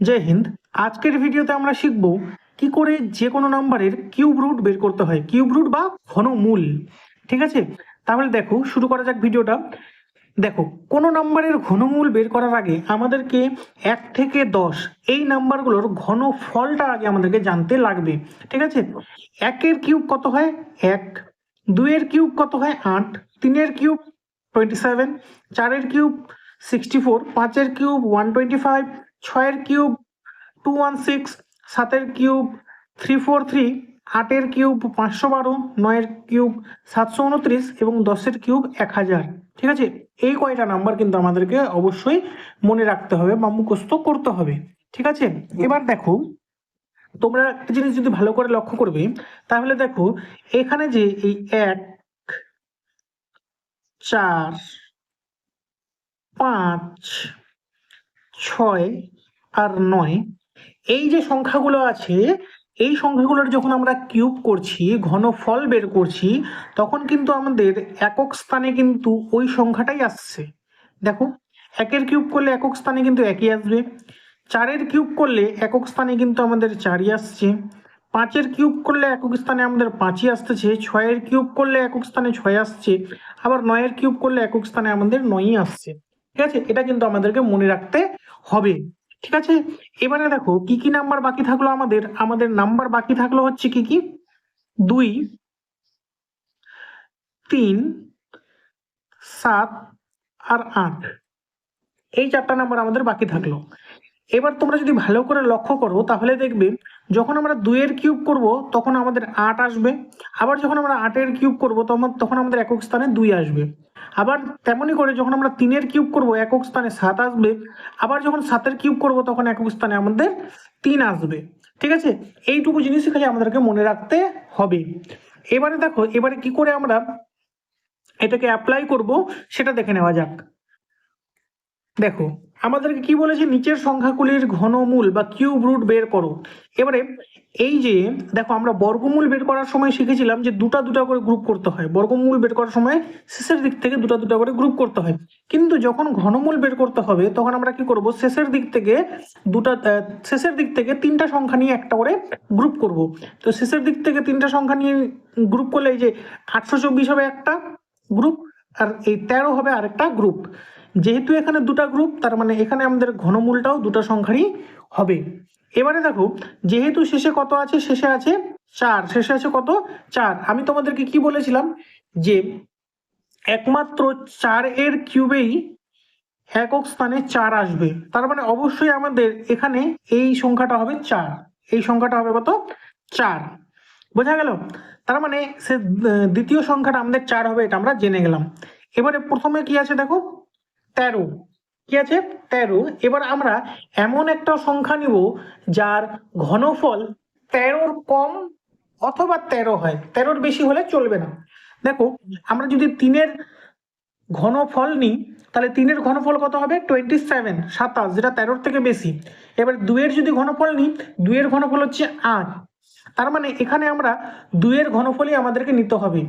জয় হিন্দ। আজকের ভিডিওতে আমরা শিখব কি করে যে কোনো নাম্বারের কিউব রুট বের করতে হয়। কিউব রুট বা ঘনমূল ঠিক আছে? তাহলে দেখো, শুরু করা যাক ভিডিওটা। দেখো, কোনো নাম্বারের ঘনমূল বের করার আগে আমাদেরকে এক থেকে দশ এই নাম্বারগুলোর ঘন ফলটা আগে আমাদেরকে জানতে লাগবে। ঠিক আছে? একের কিউব কত হয়? এক। দুইয়ের কিউব কত হয়? আট। তিনের কিউব টোয়েন্টি সেভেন চারের কিউব সিক্সটি ফোর পাঁচের কিউব ওয়ান টোয়েন্টি ফাইভ ছয়ের কিউব, টু ওয়ান সিক্স, সাতের কিউব, থ্রি ফোর থ্রি, আটের কিউব পাঁচশো বারো, নয়ের কিউব সাতশো উনত্রিশ এবং দশের কিউব এক হাজার। ঠিক আছে? এই কয়টা নাম্বার কিন্তু আমাদেরকে অবশ্যই মনে রাখতে হবে বা মুখস্থ করতে হবে। ঠিক আছে? এবার দেখো, তোমরা একটা জিনিস যদি ভালো করে লক্ষ্য করবে, তাহলে দেখো, এখানে যে এই এক, চার, পাঁচ, ছয় আর নয়, এই যে সংখ্যাগুলো আছে, এই সংখ্যাগুলোর যখন আমরা কিউব করছি ঘনফল বের করছি, তখন কিন্তু আমাদের একক স্থানে কিন্তু ওই সংখ্যাটাই আসছে। দেখো, একের কিউব করলে একক স্থানে কিন্তু একই আসবে, চারের কিউব করলে একক স্থানে কিন্তু আমাদের চারই আসছে, পাঁচের কিউব করলে একক স্থানে আমাদের পাঁচই আসতেছে, ছয়ের কিউব করলে একক স্থানে ছয় আসছে, আবার নয়ের কিউব করলে একক স্থানে আমাদের নয়ই আসছে। ঠিক আছে? এটা কিন্তু আমাদেরকে মনে রাখতে হবে। ঠিক আছে? এবারে দেখো, কি কি নাম্বার বাকি থাকল আমাদের? আমাদের নাম্বার বাকি থাকল হচ্ছে কি কি? দুই, তিন, সাত আর আট। এই চারটা নাম্বার আমাদের বাকি থাকল। এবার তোমরা যদি ভালো করে লক্ষ্য করো, তাহলে দেখবে যখন আমরা দুইয়ের কিউব করব, তখন আমাদের আট আসবে। আবার যখন আমরা আটের কিউব করব, তখন তখন আমাদের একক স্থানে দুই আসবে। আবার তেমনই করে যখন আমরা তিনের কিউব করব, একক স্থানে সাত আসবে, আবার যখন সাতের কিউব করব তখন একক স্থানে আমাদের তিন আসবে। ঠিক আছে? এইটুকু জিনিস খালি আমাদেরকে মনে রাখতে হবে। এবারে দেখো, এবারে কি করে আমরা এটাকে অ্যাপ্লাই করব, সেটা দেখে নেওয়া যাক। দেখো, আমাদেরকে কি বলেছে? নিচের সংখ্যাগুলির ঘনমূল বা কিউব রুট বের করো। এবারে এই যে, দেখো, আমরা বর্গমূল বের করার সময় শিখেছিলাম যে দুটা দুটা করে গ্রুপ করতে হয়। বর্গমূল বের করার সময় শেষের দিক থেকে দুটা দুটা করে গ্রুপ করতে হয়। কিন্তু যখন ঘনমূল বের করতে হবে, তখন আমরা কি করব? শেষের দিক থেকে দুটা শেষের দিক থেকে তিনটা সংখ্যা নিয়ে একটা করে গ্রুপ করব। তো শেষের দিক থেকে তিনটা সংখ্যা নিয়ে গ্রুপ করলে এই যে আটশো চব্বিশ হবে একটা গ্রুপ আর এই তেরো হবে আরেকটা গ্রুপ যেহেতু এখানে দুটা গ্রুপ তার মানে এখানে আমাদের ঘনমূলটাও দুটো সংখ্যারই হবে। এবারে দেখো, যেহেতু শেষে কত আছে? শেষে আছে চার। শেষে আছে কত? চার। আমি তোমাদেরকে কি বলেছিলাম? যে একমাত্র চার এর কিউবেই একক স্থানে চার আসবে। তার মানে অবশ্যই আমাদের এখানে এই সংখ্যাটা হবে চার। এই সংখ্যাটা হবে কত? চার। বোঝা গেল? তার মানে সে, দ্বিতীয় সংখ্যাটা আমাদের চার হবে, এটা আমরা জেনে গেলাম। এবারে প্রথমে কি আছে দেখো? তেরো। কি আছে? তেরো। এবার আমরা এমন একটা সংখ্যা নিব যার ঘনফল তেরোর কম অথবা তেরো হয়। তেরোর বেশি হলে চলবে না। দেখো, আমরা যদি তিনের ঘনফল নিই, তাহলে তিনের ঘনফল কত হবে? টোয়েন্টি সেভেন সাতাশ, যেটা তেরোর থেকে বেশি। এবার দুয়ের যদি ঘনফল নিই, দুইয়ের ঘনফল হচ্ছে আট। তার মানে এখানে আমরা দুইয়ের ঘনফলই আমাদেরকে নিতে হবে।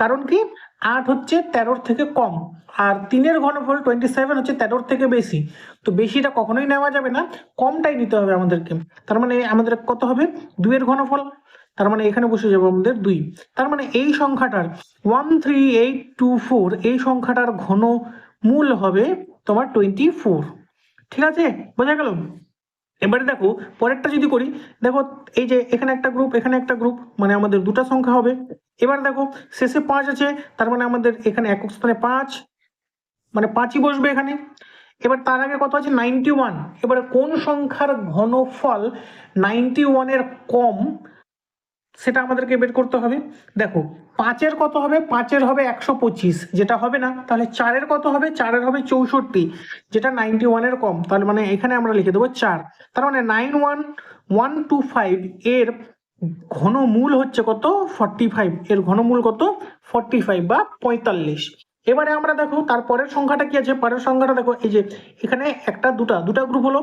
কারণ কি? আট হচ্ছে তেরোর থেকে কম, আর তিনের ঘনফল টোয়েন্টি সেভেন হচ্ছে তেরোর থেকে বেশি। তো বেশিটা কখনোই নেওয়া যাবে না, কমটাই নিতে হবে আমাদেরকে। তার মানে আমাদের কত হবে? দুইয়ের ঘনফল। তার মানে এখানে বসে যাব আমাদের দুই। তার মানে এই সংখ্যাটার one three eight two four এই সংখ্যাটার ঘন মূল হবে তোমার টোয়েন্টি ফোর ঠিক আছে? বোঝা গেল? এবারে দেখো, পরেরটা যদি করি, দেখো এই যে এখানে একটা গ্রুপ এখানে একটা গ্রুপ মানে আমাদের দুটা সংখ্যা হবে। এবার দেখো, শেষে পাঁচ আছে, তার মানে আমাদের এখানে একক স্থানে পাঁচ মানে পাঁচই বসবে এখানে। এবার তার আগে কত আছে? নাইনটি ওয়ান এবারে কোন সংখ্যার ঘনফল নাইনটি ওয়ানের কম সেটা আমাদেরকে বের করতে হবে। দেখো, পাঁচের কত হবে? পাঁচের হবে একশো পঁচিশ। যেটা হবে না, তাহলে চারের কত হবে? চারের হবে চৌষট্টি। যেটা নাইনটি ওয়ানের কম, তাহলে মানে এখানে আমরা লিখে দেবো চার। তার মানে nine one one two five এর ঘনমূল হচ্ছে কত? ফর্টি ফাইভ এর ঘনমূল কত? ফর্টি ফাইভ বা পঁয়তাল্লিশ। এবারে আমরা দেখো তারপরের সংখ্যাটা কি আছে? পরের সংখ্যাটা দেখো, এই যে এখানে একটা, দুটা দুটা গ্রুপ হলো।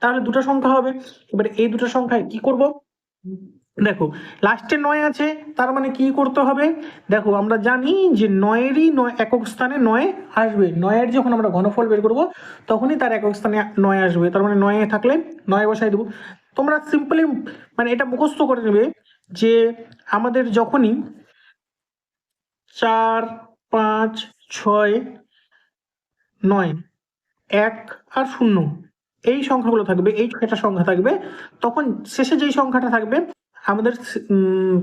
তাহলে দুটো সংখ্যা হবে। এবারে এই দুটো সংখ্যায় কি করব? দেখো লাস্টে নয় আছে, তার মানে কি করতে হবে? দেখো, আমরা জানি যে নয়েরই নয়, একক স্থানে নয় আসবে। নয়ের যখন আমরা ঘনফল বের করব, তখনই তার একক স্থানে নয় আসবে। তার মানে নয়ে থাকলে নয় বসাই দেবো। তোমরা সিম্পলি মানে এটা মুখস্থ করে নেবে যে আমাদের যখনই চার, পাঁচ, ছয়, নয়, এক আর শূন্য, এই সংখ্যাগুলো থাকবে, এই ছয়টা সংখ্যা থাকবে, তখন শেষে যেই সংখ্যাটা থাকবে আমাদের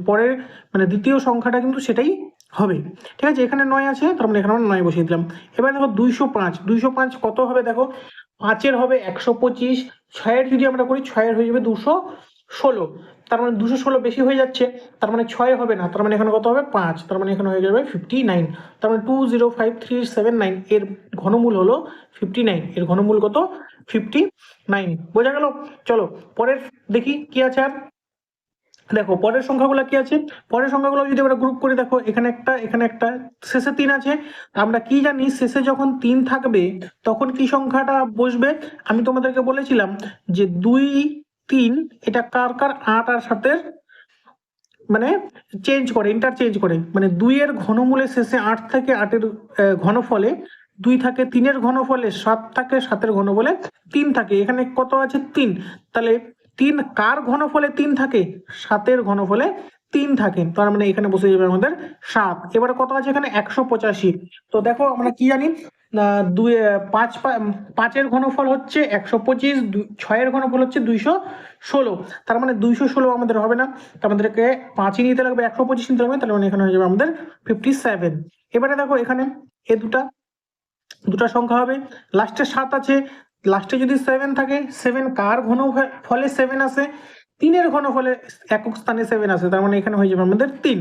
পরের মানে দ্বিতীয় সংখ্যাটা কিন্তু সেটাই হবে। ঠিক আছে, এখানে নয় আছে, তার মানে এখানে আমরা নয় বসিয়ে দিলাম। এবার দেখো দুইশো পাঁচ দুইশো পাঁচ কত হবে দেখো? পাঁচের হবে একশো পঁচিশ, ছয়ের যদি আমরা করি, ছয়ের হয়ে যাবে দুশো ষোলো। তার মানে দুশো ষোলো বেশি হয়ে যাচ্ছে, তার মানে ছয় হবে না, তার মানে এখানে কত হবে? পাঁচ, তার মানে এখানে হয়ে যাবে ফিফটি নাইন তার মানে two zero five three seven nine এর ঘনমূল হলো ফিফটি নাইন এর ঘনমূল কত? ফিফটি নাইন বোঝা গেল? চলো, পরের দেখি কি আছে আর? দেখো, পরের সংখ্যাগুলো কি আছে? পরের সংখ্যাগুলো যদি আমরা গ্রুপ করে, দেখো, এখানে একটা এখানে একটা, শেষে তিন আছে। আমরা কি জানি, শেষে যখন তিন থাকবে, তখন কি সংখ্যাটা বসবে? আমি তোমাদেরকে বলেছিলাম যে দুই, তিন, এটা কার কার, আট আর সাতের মানে চেঞ্জ করে ইন্টারচেঞ্জ করে। মানে দুইয়ের ঘনমূলের শেষে আট থেকে আটের ঘনফলে, দুই থাকে তিনের ঘনফলে, সাত থাকে সাতের ঘনফলে তিন থাকে। এখানে কত আছে? তিন। তাহলে তিন কার ঘনফলে তিন থাকে? সাতের ঘনফলে তিন থাকে। তার মানে এখানে বসে যাবে আমাদের সাত। এবারে কত আছে এখানে? একশো পঁচাশি। তো দেখো আমরা কি জানি? দুই, পাঁচ পাঁচের ঘনফল হচ্ছে একশো পঁচিশ ছয়ের ঘনফল হচ্ছে দুইশো ষোলো। তার মানে দুইশো ষোলো আমাদের হবে না। তো আমাদেরকে পাঁচই নিতে লাগবে, একশো পঁচিশ নিতে লাগবে, তাহলে মানে এখানে হয়ে যাবে আমাদের ফিফটি সেভেন এবারে দেখো এখানে এ দুটা দুটা সংখ্যা হবে। লাস্টে সাত আছে লাস্টে যদি সেভেন থাকে সেভেন কার ঘন ফলে সেভেন আসে? তিনের ঘন ফলে একক স্থানে সেভেন আসে, তার মানে এখানে হয়ে যাবে আমাদের তিন।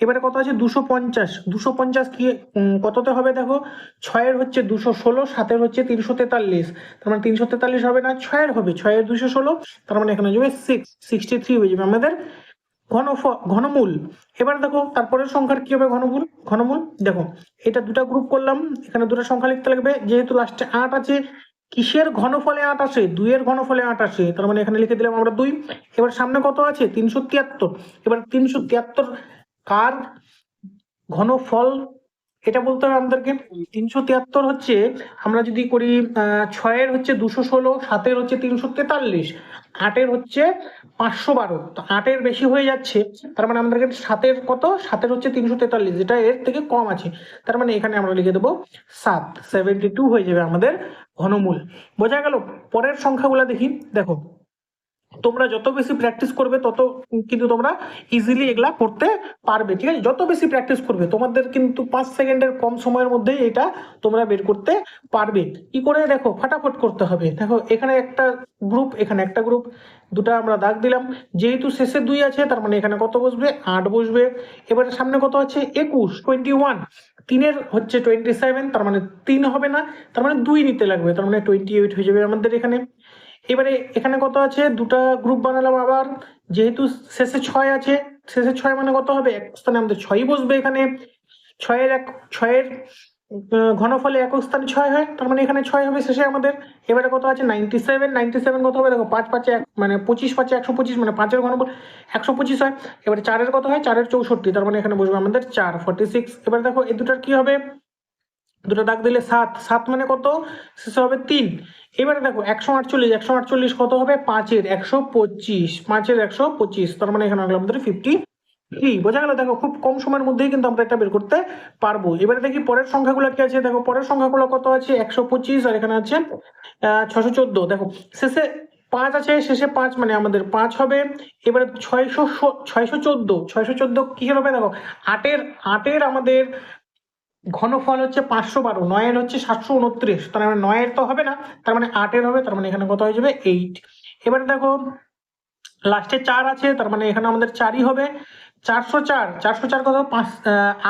এবারে কত আছে? দুশো পঞ্চাশ। দুশো পঞ্চাশ কি কততে হবে দেখো? ছয়ের হচ্ছে দুশো ষোলো, সাতের হচ্ছে তিনশো তেতাল্লিশ। তার মানে তিনশো তেতাল্লিশ হবে না, ছয়ের হবে। ছয়ের দুশো ষোলো, তার মানে এখানে যাবে সিক্স সিক্সটি থ্রি হয়ে যাবে আমাদের ঘনফ, ঘনমূল। এবার দেখো, তারপরের সংখ্যার কি হবে ঘনমূল? ঘনমূল, দেখো, এটা দুটো গ্রুপ করলাম। এখানে দুটো সংখ্যা লিখতে লাগবে। যেহেতু লাস্টে আট আছে কিসের ঘনফলে আট আসে? দুইয়ের ঘনফলে আট আসে। তার মানে এখানে লিখে দিলাম আমরা দুই। এবার সামনে কত আছে? তিনশো তিয়াত্তর। এবার তিনশো তিয়াত্তর কার ঘনফল এটা বলতে হবে আমাদেরকে তিনশো তিয়াত্তর হচ্ছে, আমরা যদি করি ছয়ের হচ্ছে দুশো ষোলো, সাতের হচ্ছে তিনশো তেতাল্লিশ, আটের হচ্ছে পাঁচশো বারো। তো আটের বেশি হয়ে যাচ্ছে, তার মানে আমাদেরকে সাতের কত? সাতের হচ্ছে তিনশো তেতাল্লিশ, যেটা এর থেকে কম আছে। তার মানে এখানে আমরা লিখে দেবো সাত, সেভেন্টি টু হয়ে যাবে আমাদের ঘনমূল। বোঝা গেল? পরের সংখ্যাগুলো দেখি, দেখো। তোমরা যত বেশি প্র্যাকটিস করবে, তত কিন্তু তোমরা ইজিলি এগুলা করতে পারবে, ঠিক আছে? যত বেশি প্র্যাকটিস করবে, তোমাদের কিন্তু পাঁচ সেকেন্ডের কম সময়ের মধ্যেই এটা তোমরা বের করতে পারবে। কি করে? দেখো, ফাটাফট করতে হবে। দেখো, এখানে একটা গ্রুপ এখানে একটা গ্রুপ দুটা আমরা দাগ দিলাম। যেহেতু শেষে দুই আছে, তার মানে এখানে কত বসবে? আট বসবে। এবারে সামনে কত আছে? একুশ টোয়েন্টি ওয়ান তিনের হচ্ছে টোয়েন্টি সেভেন তার মানে তিন হবে না, তার মানে দুই নিতে লাগবে, তার মানে টোয়েন্টি এইট হয়ে যাবে আমাদের এখানে। এবারে এখানে কত আছে? দুটা গ্রুপ বানালাম আবার। যেহেতু শেষে ছয় আছে, শেষে ছয় মানে কত হবে? এক স্থানে আমাদের ছয়ই বসবে এখানে। ছয়ের এক, ছয়ের ঘনফলে একক স্থানে ছয় হয়, তার মানে এখানে ছয় হবে শেষে আমাদের। এবারে কত আছে? নাইনটি সেভেন নাইনটি সেভেন কত হবে? দেখো, পাঁচ, পাঁচে এক মানে পঁচিশ, পাঁচে একশো পঁচিশ মানে পাঁচের ঘনফল একশো পঁচিশ হয়। এবারে চারের কত হয়? চারের চৌষট্টি, তার মানে এখানে বসবে আমাদের চার ফর্টি সিক্স এবারে দেখো, এই দুটার কি হবে? দুটো দাগ দিলে সাত সাত মানে কত? শেষে হবে তিন। এবারে দেখো, একশো আটচল্লিশ একশো আটচল্লিশ কত হবে? পাঁচের, একশো পঁচিশ। পাঁচের একশো পঁচিশ, তার মানে এখানে হলো আমাদের ফিফটি থ্রি বোঝা গেল? দেখো, খুব কম সময়ের মধ্যেই কিন্তু আমরা এটা বের করতে পারব। এবারে দেখি পরের সংখ্যাগুলো কি আছে? দেখো, পরের সংখ্যাগুলো কত আছে? একশো পঁচিশ, আর এখানে আছে ছশো চোদ্দ। দেখো, শেষে পাঁচ আছে, শেষে পাঁচ মানে আমাদের পাঁচ হবে। এবারে ছয়শো ছয়শো চোদ্দ ছয়শো চোদ্দ কি হবে? দেখো, আটের আটের আমাদের ঘনফল হচ্ছে পাঁচশো বারো, নয়ের হচ্ছে সাতশো উনত্রিশ। তার মানে নয়ের তো হবে না, তার মানে আটের হবে, তার মানে এখানে কত হয়ে যাবে? এইট এবারে দেখো লাস্টে চার আছে, তার মানে এখানে আমাদের চারই হবে। চারশো চার চারশো চার কত? পাঁচ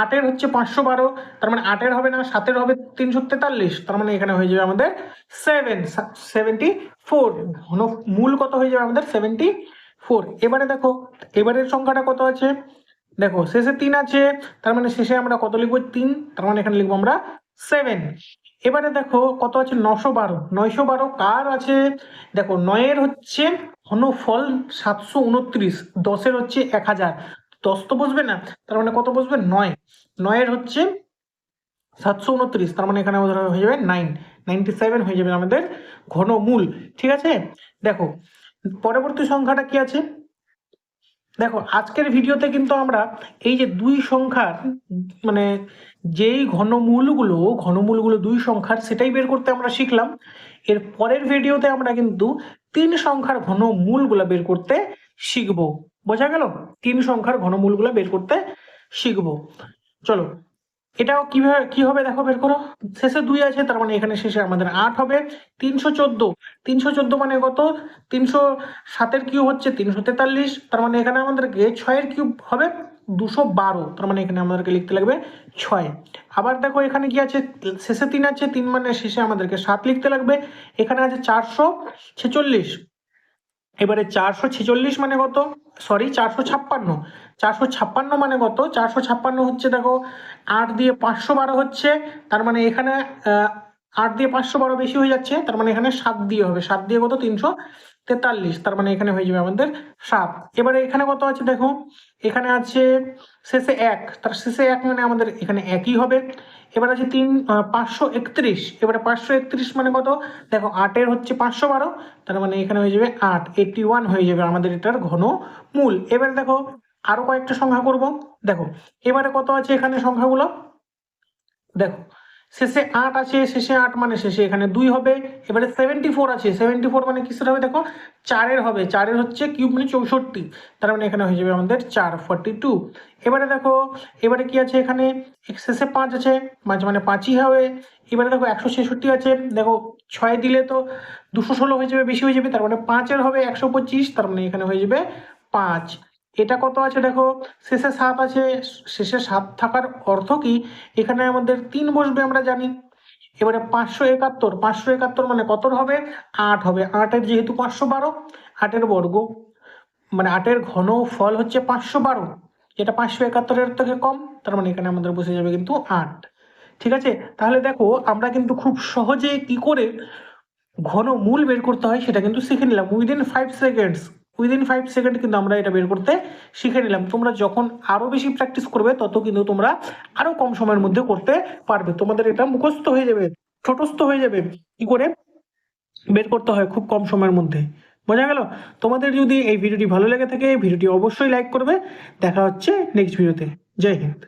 আটের হচ্ছে পাঁচশো বারো, তার মানে আটের হবে না, সাতের হবে তিনশো তেতাল্লিশ, তার মানে এখানে হয়ে যাবে আমাদের সেভেন সেভেন্টি ফোর মূল কত হয়ে যাবে আমাদের সেভেন্টি ফোর এবারে দেখো, এবারের সংখ্যাটা কত আছে? দেখো শেষে তিন আছে, তার মানে শেষে আমরা কত লিখব? তিন, তার মানে এখানে লিখব আমরা সেভেন এবারে দেখো কত আছে? নশো বারো। নয়শো বারো কার আছে? দেখো নয়ের হচ্ছে ঘনফল সাতশো উনত্রিশ, দশের হচ্ছে এক হাজার। দশ তো বসবে না, তার মানে কত বসবে? নয়। নয়ের হচ্ছে সাতশো উনত্রিশ, তার মানে এখানে আমাদের হয়ে যাবে নাইন নাইনটি সেভেন হয়ে যাবে আমাদের ঘনমূল, ঠিক আছে? দেখো, পরবর্তী সংখ্যাটা কি আছে? দেখো, আজকের ভিডিওতে কিন্তু আমরা এই যে দুই সংখ্যার মানে যেই ঘনমূলগুলো ঘনমূলগুলো দুই সংখ্যার সেটাই বের করতে আমরা শিখলাম। এর পরের ভিডিওতে আমরা কিন্তু তিন সংখ্যার ঘনমূলগুলো বের করতে শিখব। বোঝা গেল? তিন সংখ্যার ঘনমূলগুলো বের করতে শিখব। চলো এটাও কীভাবে কি হবে দেখো বের করো? শেষে দুই আছে, তার মানে এখানে শেষে আমাদের আট হবে। তিনশো চোদ্দ। তিনশো চোদ্দ মানে কত? তিনশো সাতের কিউব হচ্ছে তিনশো তেতাল্লিশ। তার মানে এখানে আমাদেরকে ছয়ের কিউব হবে দুশো বারো। তার মানে এখানে আমাদেরকে লিখতে লাগবে ছয়। আবার দেখো এখানে কি আছে? শেষে তিন আছে, তিন মানে শেষে আমাদেরকে সাত লিখতে লাগবে। এখানে আছে চারশো ছেচল্লিশ। এবারে চারশো ছেচল্লিশ মানে কত? সরি চারশো ছাপ্পান্ন। চারশো ছাপ্পান্ন মানে কত? চারশো ছাপ্পান্ন হচ্ছে, দেখো, আট দিয়ে পাঁচশো বারো হচ্ছে, তার মানে এখানে আট দিয়ে পাঁচশো বারো বেশি হয়ে যাচ্ছে, তার মানে এখানে সাত দিয়ে হবে। সাত দিয়ে কত? তিনশো। তেতাল্লিশ, তার মানে এখানে হয়ে যাবে আমাদের সাত। এবারে এখানে কত আছে দেখো? এখানে আছে শেষে এক, তার শেষে এক মানে আমাদের এখানে একই হবে। এবার আছে তিন পাঁচশো একত্রিশ। এবারে পাঁচশো একত্রিশ মানে কত? দেখো, আটের হচ্ছে পাঁচশো বারো, তার মানে এখানে হয়ে যাবে আট। এইটটি ওয়ান হয়ে যাবে আমাদের এটার ঘন মূল। এবারে দেখো, আরও কয়েকটা সংখ্যা করব। দেখো, এবারে কত আছে এখানে সংখ্যাগুলো? দেখো শেষে আট আছে, শেষে আট মানে শেষে, এখানে দুই হবে, এবারে সেভেন্টি ফোর আছে সেভেন্টি ফোর মানে কিসের হবে দেখো? চারের হবে, চারের হচ্ছে কিউব মানে চৌষট্টি, তার মানে এখানে হয়ে যাবে আমাদের চার ফর্টি টু এবারে দেখো, এবারে কি আছে এখানে? শেষে পাঁচ আছে, পাঁচ মানে পাঁচই হবে। এবারে দেখো একশো ছেষট্টি আছে, দেখো ছয় দিলে তো দুশো ষোলো হয়ে যাবে, বেশি হয়ে যাবে, তার মানে পাঁচের হবে একশো পঁচিশ, তার মানে এখানে হয়ে যাবে পাঁচ। এটা কত আছে দেখো? শেষে সাত আছে। শেষে সাত থাকার অর্থ কি? এখানে আমাদের তিন বসবে আমরা জানি। এবারে পাঁচশো একাত্তর। পাঁচশো একাত্তর মানে কতর হবে? আট হবে। আটের যেহেতু পাঁচশো বারো, আটের বর্গ। মানে আটের ঘন ফল হচ্ছে পাঁচশো বারো। যেটা পাঁচশো একাত্তরের থেকে কম, তার মানে এখানে আমাদের বসে যাবে কিন্তু আট। ঠিক আছে? তাহলে দেখো, আমরা কিন্তু খুব সহজে কি করে ঘন মূল বের করতে হয় সেটা কিন্তু শিখে নিলাম। Within five seconds within five second কিন্তু আমরা এটা বের করতে শিখে নিলাম। তোমরা যখন আরও বেশি প্র্যাকটিস করবে, তত কিন্তু তোমরা আরও কম সময়ের মধ্যে করতে পারবে। তোমাদের এটা মুখস্থ হয়ে যাবে, ছোটস্থ হয়ে যাবে। কি করে? বের করতে হয় খুব কম সময়ের মধ্যে। বোঝা গেল? তোমাদের যদি এই ভিডিওটি ভালো লেগে থাকে, ভিডিওটি অবশ্যই লাইক করবে। দেখা হচ্ছে নেক্সট ভিডিওতে জয় হিন্দ।